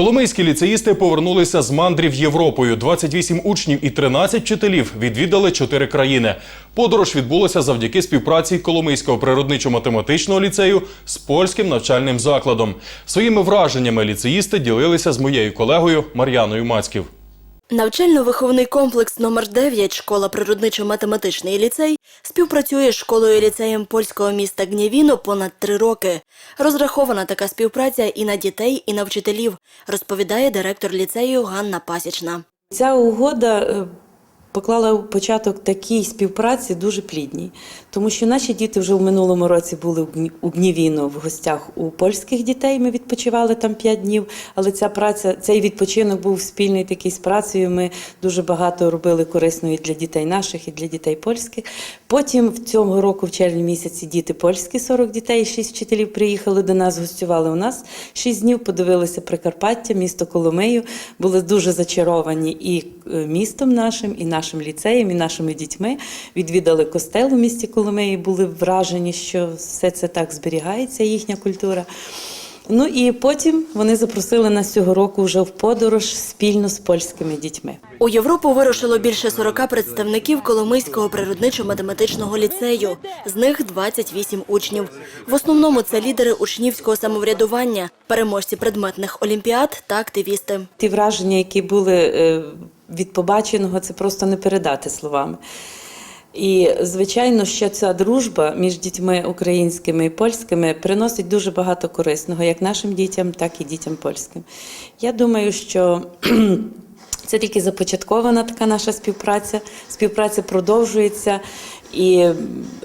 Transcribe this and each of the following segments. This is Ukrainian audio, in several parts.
Коломийські ліцеїсти повернулися з мандрів Європою. 28 учнів і 13 вчителів відвідали чотири країни. Подорож відбулася завдяки співпраці Коломийського природничо-математичного ліцею з польським навчальним закладом. Своїми враженнями ліцеїсти ділилися з моєю колегою Мар'яною Мацьків. Навчально-виховний комплекс номер 9 школа природничо-математичний ліцей співпрацює з школою ліцеєм польського міста Гнєвіно понад три роки. Розрахована така співпраця і на дітей, і на вчителів, розповідає директор ліцею Ганна Пасічна. Ця угода поклала початок такій співпраці дуже плідній, тому що наші діти вже в минулому році були у Гні- Гнівіно в гостях у польських дітей. Ми відпочивали там 5 днів. Але ця праця, цей відпочинок був спільний такий з працею. Ми дуже багато робили корисної для дітей наших і для дітей польських. Потім в цьому року, в червні місяці, діти польські, 40 дітей, 6 вчителів приїхали до нас, гостювали у нас 6 днів, подивилися Прикарпаття, місто Коломию, були дуже зачаровані і е, містом нашим, і нашим ліцеєм, і нашими дітьми. Відвідали костел у місті Коломиї, були вражені, що все це так зберігається, їхня культура. Ну і потім вони запросили нас цього року вже в подорож спільно з польськими дітьми. У Європу вирушило більше 40 представників Коломийського природничо-математичного ліцею. З них 28 учнів. В основному це лідери учнівського самоврядування, переможці предметних олімпіад та активісти. Ті враження, які були е, від побаченого, це просто не передати словами. І, звичайно, що ця дружба між дітьми українськими і польськими приносить дуже багато корисного, як нашим дітям, так і дітям польським. Я думаю, що це тільки започаткована така наша співпраця. Співпраця продовжується, і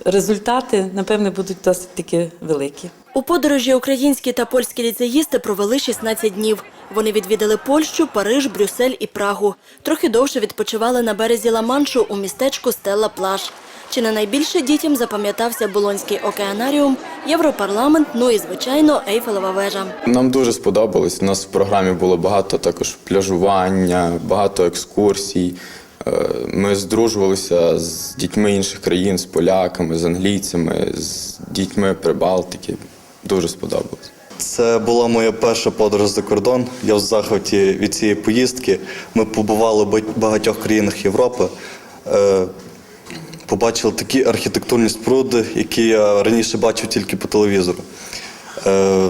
результати, напевне, будуть досить таки великі. У подорожі українські та польські ліцеїсти провели 16 днів. Вони відвідали Польщу, Париж, Брюссель і Прагу. Трохи довше відпочивали на березі Ла-Маншу у містечку Стелла Плаж. Чи не найбільше дітям запам'ятався Болонський океанаріум, Європарламент, ну і звичайно Ейфелева вежа. Нам дуже сподобалось. У нас в програмі було багато також пляжування, багато екскурсій. Е, Ми здружувалися з дітьми інших країн, з поляками, з англійцями, з дітьми Прибалтики. Дуже сподобалось. Це була моя перша подорож за кордон. Я в захваті від цієї поїздки. Ми побували в багатьох країнах Європи. Е, Побачили такі архітектурні споруди, які я раніше бачив тільки по телевізору. Е,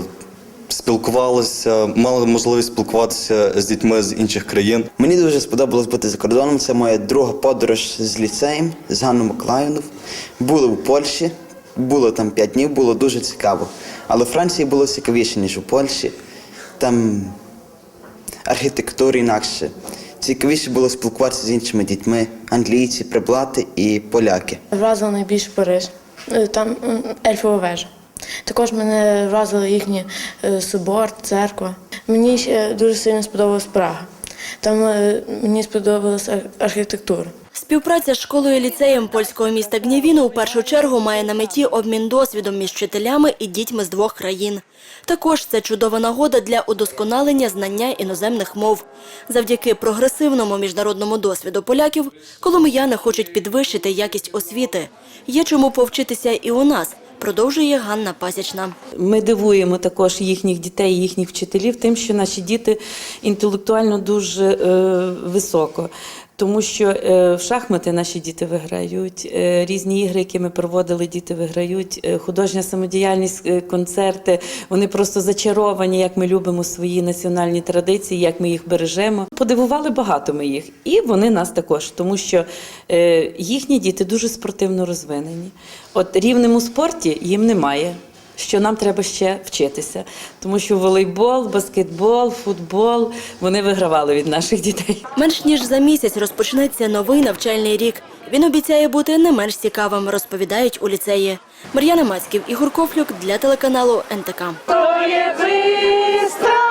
Спілкувалися, мали можливість спілкуватися з дітьми з інших країн. Мені дуже сподобалось бути за кордоном. Це моя друга подорож з ліцеєм з Ганною Миколаївною. Були у Польщі, було там п'ять днів, було дуже цікаво. Але Франції було цікавіше, ніж у Польщі. Там архітектура інакше. Цікавіше було спілкуватися з іншими дітьми, англійці, приблати і поляки. Вразив найбільше Париж. Е, Там ельфова вежа. Також мене вразили їхні е, собор, церква. Мені ще дуже сильно сподобалась Прага. Там е, мені сподобалася архітектура. Співпраця з школою ліцеєм польського міста Гнєвіно у першу чергу має на меті обмін досвідом між вчителями і дітьми з двох країн. Також це чудова нагода для удосконалення знання іноземних мов. Завдяки прогресивному міжнародному досвіду поляків коломияни хочуть підвищити якість освіти. Є чому повчитися і у нас, продовжує Ганна Пасічна. Ми дивуємо також їхніх дітей, їхніх вчителів, тим, що наші діти інтелектуально дуже е, високо. Тому що е, в шахмати наші діти виграють, е, різні ігри, які ми проводили, діти виграють, е, художня самодіяльність, концерти. Вони просто зачаровані, як ми любимо свої національні традиції, як ми їх бережемо. Подивували багато ми їх, і вони нас також, тому що їхні діти дуже спортивно розвинені. От рівнем у спорті їм немає що нам треба ще вчитися. Тому що волейбол, баскетбол, футбол вони вигравали від наших дітей. Менш ніж за місяць розпочнеться новий навчальний рік. Він обіцяє бути не менш цікавим, розповідають у ліцеї. Мар'яна Мацьків, Ігор Кофлюк для телеканалу НТК. То є бистра